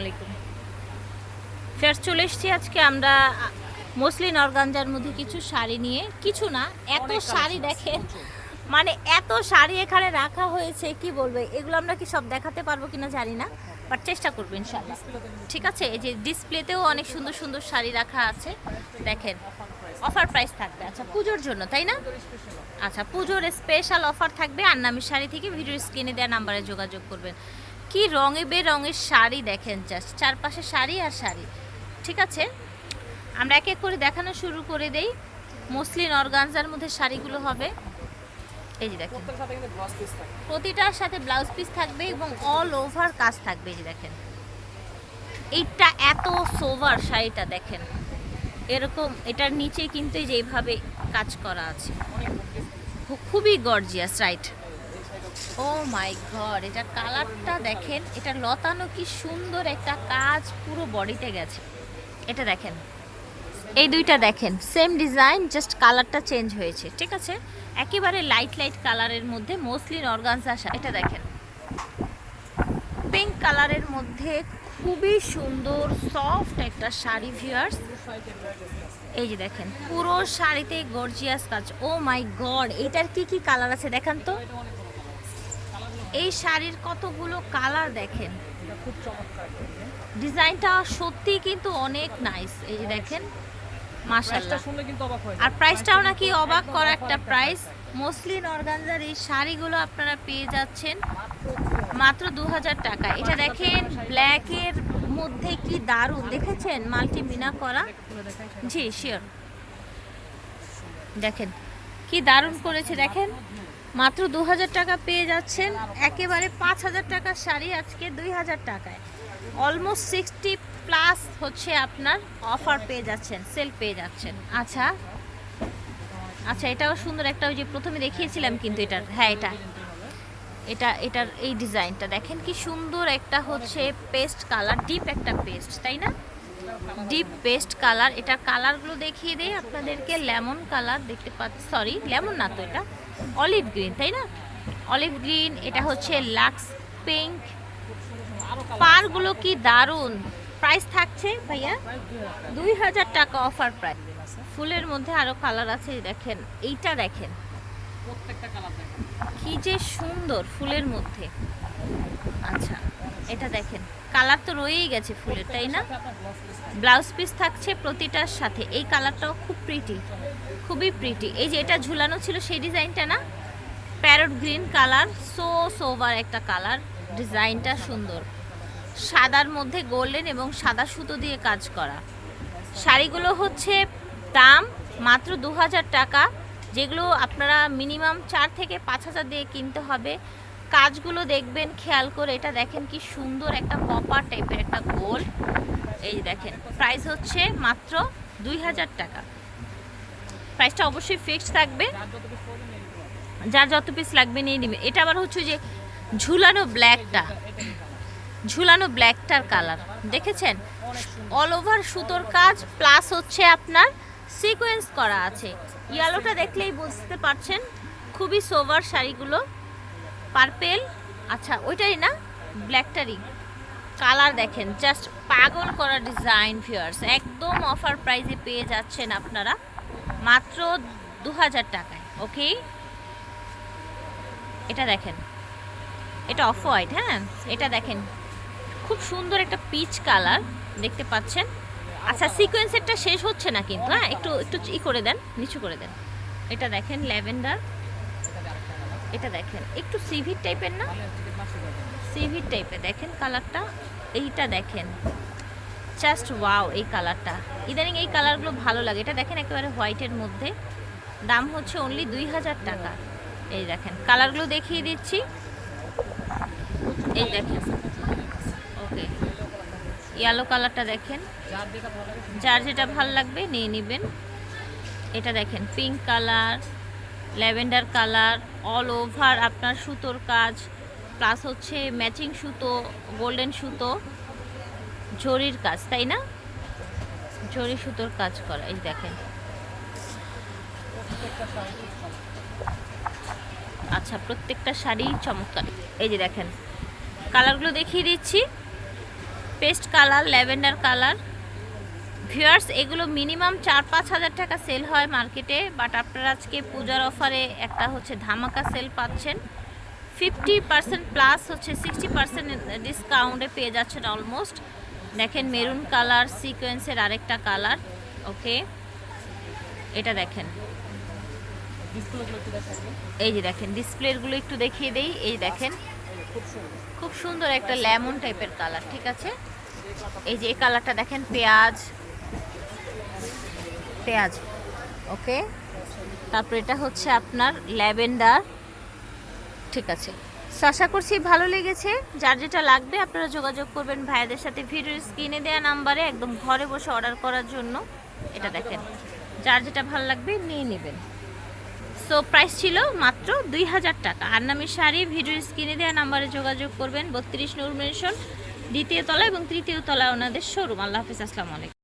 আলাইকুম। ফের চলে এসেছি আজকে আমরা মসলিন অর্গানজার মধ্যে কিছু শাড়ি নিয়ে। কিছু না এত শাড়ি দেখেন মানে এত শাড়ি এখানে রাখা হয়েছে কি বলবে এগুলো আমরা কি সব দেখাতে পারব কিনা জানি না বাট চেষ্টা করব ইনশাল্লাহ ঠিক আছে এই যে ডিসপ্লেতেও অনেক সুন্দর সুন্দর শাড়ি রাখা আছে দেখেন অফার প্রাইস থাকবে। আচ্ছা পুজোর জন্য তাই না? আচ্ছা পুজোর স্পেশাল অফার থাকবে আর নামের শাড়ি থেকে ভিডিও স্ক্রিনে দেওয়া নাম্বারে যোগাযোগ করবেন। কি রঙে বেরঙের শাড়ি দেখেন জাস্ট চারপাশে শাড়ি আর শাড়ি ঠিক আছে? আমরা এক এক করে দেখানো শুরু করে দেই। মসলিন অর্গানজার মধ্যে শাড়িগুলো হবে। এই যে দেখেন। প্রতিটার সাথে ব্লাউজ পিস থাকবে এবং অল ওভার কাজ থাকবে এই যে দেখেন। এইটা এত সোভার শাড়িটা দেখেন। এরকম এটার নিচে কিন্তু এই যে এইভাবে কাজ করা আছে। খুবই gorgeous right oh my god এটা কালারটা দেখেন, এটা লতানো কি সুন্দর একটা কাজ, পুরো বডিতে গেছে। এটা দেখেন, এই দুইটা দেখেন সেম ডিজাইন জাস্ট কালারটা চেঞ্জ হয়েছে, ঠিক আছে? একেবারে লাইট লাইট কালারের মধ্যে মসলিন অর্গানজা এটা দেখেন। পিঙ্ক কালারের মধ্যে খুবই সুন্দর সফট একটা শাড়ি ভিউয়ার্স এই যে দেখেন, পুরো শাড়িতে গর্জিয়াস কাজ। ও মাই গড এটার কি কি কালার আছে দেখেন তো? এই শাড়ির কতগুলো কালার দেখেন? খুব চমৎকার ডিজাইনটা সত্যি কিন্তু অনেক নাইস এই যে দেখেন মাশাআল্লাহ। আর প্রাইসটাও নাকি অবাক করা একটা প্রাইস। মসলিন অর্গানজার এই শাড়িগুলো আপনারা পেয়ে যাচ্ছেন। মাত্র মাত্র দু হাজার টাকা। এটা দেখেন ব্ল্যাকের মধ্যে কি দারুণ। দেখেছেন? মাল্টি মিনা করা? জি শিওর দেখেন কি দারুণ করেছে দেখেন। মাত্র দু হাজার টাকা পেয়ে যাচ্ছেন একেবারে পাঁচ হাজার টাকার শাড়ি আজকে দুই হাজার টাকায়। অলমোস্ট সিক্সটি প্লাস হচ্ছে আপনার অফার পেয়ে যাচ্ছেন সেল পেয়ে যাচ্ছেন। আচ্ছা আচ্ছা এটাও সুন্দর একটা ওই যে প্রথমে দেখিয়েছিলাম কিন্তু এটার হ্যাঁ এটা। এটা, এটার এই ডিজাইনটা দেখেন কি সুন্দর একটা হচ্ছে পেস্ট কালার ডিপ একটা পেস্ট তাই না? ডিপ পেস্ট কালার এটার কালারগুলো দেখিয়ে দেই আপনাদেরকে লেমন কালার দেখতে পাচ্ছি সরি লেমন না তো এটা অলিভ গ্রিন তাই না? অলিভ গ্রিন এটা হচ্ছে লাক্স পিঙ্ক পারগুলো কি দারুণ। প্রাইস থাকছে, ভাইয়া দুই হাজার টাকা অফার প্রাইস ফুলের মধ্যে আরও কালার আছে, দেখেন, এইটা দেখেন। কি যে সুন্দর ফুলের মধ্যে। আচ্ছা এটা দেখেন, কালার তো রয়েই গেছে ফুলের, তাই না? ব্লাউজ পিস থাকছে প্রতিটার সাথে, এই কালারটাও খুব প্রিটি খুবই প্রিটি এই যে এটা ঝুলানো ছিল সেই ডিজাইনটা না? Parrot green colour so sober একটা কালার, ডিজাইনটা সুন্দর। সাদার মধ্যে গোল্ডেন এবং সাদা সুতো দিয়ে কাজ করা। শাড়িগুলো হচ্ছে দাম মাত্র দু হাজার টাকা যেগুলো আপনারা মিনিমাম চার থেকে পাঁচ হাজার দিয়ে কিনতে হবে। কাজগুলো দেখবেন, খেয়াল করে এটা দেখেন কি সুন্দর একটা কপার টাইপের একটা গোল এই দেখেন প্রাইস হচ্ছে মাত্র দুই হাজার টাকা। প্রাইসটা অবশ্যই ফিক্সড থাকবে। যার যত পিস লাগবে নিয়ে নেবে। এটা আবার হচ্ছে যে ঝুলানো ব্ল্যাকটা ঝুলানো ব্ল্যাকটার কালার দেখেছেন? অল ওভার সুতোর কাজ প্লাস হচ্ছে আপনার সিকোয়েন্স করা আছে। ইয়েলোটা দেখলেই বুঝতে পারছেন, খুবই সোভার শাড়িগুলো। পার্পেল আচ্ছা ওইটাই না, ব্ল্যাকটারই। কালার দেখেন, জাস্ট পাগল করা ডিজাইন, ভিউয়ার্স। একদম অফার প্রাইসে পেয়ে যাচ্ছেন আপনারা। মাত্র দু হাজার টাকায়, ওকে? এটা দেখেন। এটা অফ হোয়াইট হ্যাঁ? এটা দেখেন, খুব সুন্দর একটা পিচ কালার, দেখতে পাচ্ছেন? আচ্ছা সিকোয়েন্সেরটা শেষ হচ্ছে না কিন্তু হ্যাঁ? একটু একটু ই করে দেন, নিচু করে দেন। এটা দেখেন, ল্যাভেন্ডার। এটা দেখেন, একটু সিভির টাইপের না? সিভির টাইপের, দেখেন কালারটা, এইটা দেখেন। জাস্ট ওয়াও এই কালারটা। ইদানিং এই কালারগুলো ভালো লাগে। এটা দেখেন একেবারে হোয়াইটের মধ্যে। দাম হচ্ছে অনলি দুই হাজার টাকা। এই দেখেন, কালারগুলো দেখিয়ে দিচ্ছি। এই দেখেন। ওকে ইয়েলো কালারটা দেখেন। যার যেটা ভালো লাগবে নিয়ে নেবেন। এটা দেখেন pink colour lavender colour all over আপনার সুতোর কাজ প্লাস হচ্ছে ম্যাচিং সুতো গোল্ডেন সুতো, জরির কাজ, তাই না? জরি সুতোর কাজ করা, এই দেখেন। আচ্ছা প্রত্যেকটা শাড়ি চমৎকার। এই যে দেখেন কালারগুলো দেখিয়ে দিচ্ছি। Paste colour lavender colour. Viewers এগুলো মিনিমাম চার পাঁচ হাজার টাকা সেল হয় মার্কেটে বাট আপনারা আজকে পূজার অফারে একটা হচ্ছে ধামাকা সেল পাচ্ছেন। ফিফটি পার্সেন্ট প্লাস হচ্ছে সিক্সটি পার্সেন্ট ডিসকাউন্টে পেয়ে যাচ্ছেন অলমোস্ট। দেখেন মেরুন কালার সিকোয়েন্সের আরেকটা কালার ওকে? এটা দেখেন। এই যে দেখেন ডিসপ্লেগুলো একটু দেখিয়ে দেই। এই দেখেন খুব সুন্দর একটা লেমন টাইপের কালার, ঠিক আছে? এই যে এই কালারটা দেখেন, পেঁয়াজ। পেঁয়াজ, ওকে? তারপর এটা হচ্ছে আপনার ল্যাভেন্ডার, ঠিক আছে? আশা করছি ভালো লেগেছে। যার যেটা লাগবে আপনারা যোগাযোগ করবেন ভাইয়াদের সাথে। ভিডিওর স্ক্রিনে দেওয়া নাম্বারে একদম ঘরে বসে অর্ডার করার জন্য। এটা দেখেন, যার যেটা ভালো লাগবে নিয়ে নেবেন। সো প্রাইস ছিল মাত্র দুই হাজার টাকা। আর নামি শাড়ি, ভিডিও স্ক্রিনে দেওয়া নাম্বারে যোগাযোগ করবেন। বত্রিশ নূর মেনশন দ্বিতীয় তলা এবং তৃতীয় তলা ওনাদের শোরুম আল্লাহ হাফিজ, আসসালামু আলাইকুম।